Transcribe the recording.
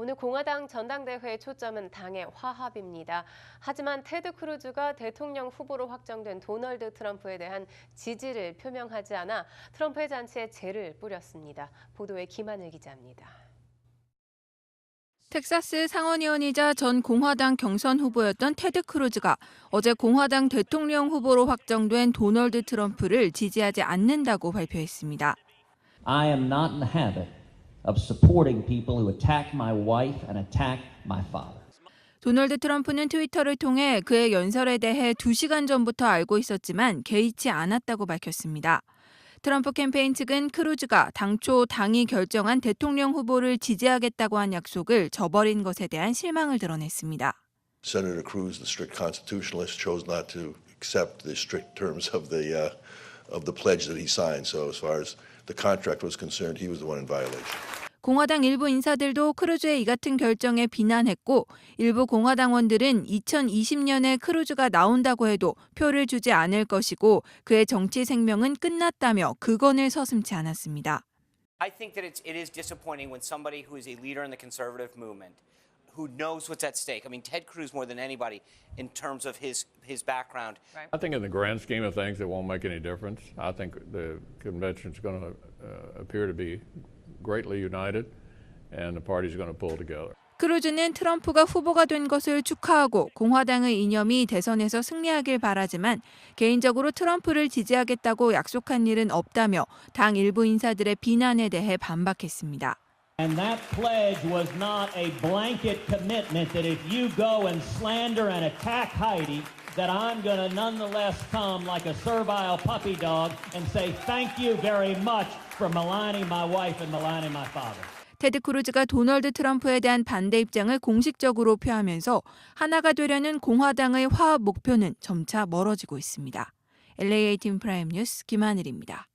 오늘 공화당 전당대회의 초점은 당의 화합입니다. 하지만 테드 크루즈가 대통령 후보로 확정된 도널드 트럼프에 대한 지지를 표명하지 않아 트럼프의 잔치에 재를 뿌렸습니다. 보도에 김하늘 기자입니다. 텍사스 상원의원이자 전 공화당 경선 후보였던 테드 크루즈가 어제 공화당 대통령 후보로 확정된 도널드 트럼프를 지지하지 않는다고 발표했습니다. I am not in the habit of supporting people who attack my wife and attack my father. 도널드 트럼프는 트위터를 통해 그의 연설에 대해 2시간 전부터 알고 있었지만 개의치 않았다고 밝혔습니다. 트럼프 캠페인 측은 크루즈가 당초 당이 결정한 대통령 후보를 지지하겠다고 한 약속을 저버린 것에 대한 실망을 드러냈습니다. Senator Cruz, the strict constitutionalist, chose not to accept the strict terms of the uh, of the pledge that he signed. So, as far as the contract was concerned, he was the one in violation. 공화당 일부 인사들도 크루즈의 이 같은 결정에 비난했고 일부 공화당원들은 2020년에 크루즈가 나온다고 해도 표를 주지 않을 것이고 그의 정치 생명은 끝났다며 그건을 서슴지 않았습니다. I think that it's, it is disappointing when somebody who is a leader in the conservative movement, who knows what's at stake. I mean, Ted Cruz more than anybody in terms of his his background. I think in the grand scheme of things, it won't make any difference. I think the convention's going to uh, appear to be greatly united, and the party's going to pull together. 크루즈는 트럼프가 후보가 된 것을 축하하고 공화당의 이념이 대선에서 승리하길 바라지만 개인적으로 트럼프를 지지하겠다고 약속한 일은 없다며 당 일부 인사들의 비난에 대해 반박했습니다. And that pledge was not a blanket commitment that if you go and slander and attack Heidi, that I'm going to nonetheless come like a servile puppy dog and say thank you very much for maligning my wife and maligning my father. 테드 크루즈가 도널드 트럼프에 대한 반대 입장을 공식적으로 표하면서 하나가 되려는 공화당의 화합 목표는 점차 멀어지고 있습니다. LA18 프라임 뉴스 김하늘입니다.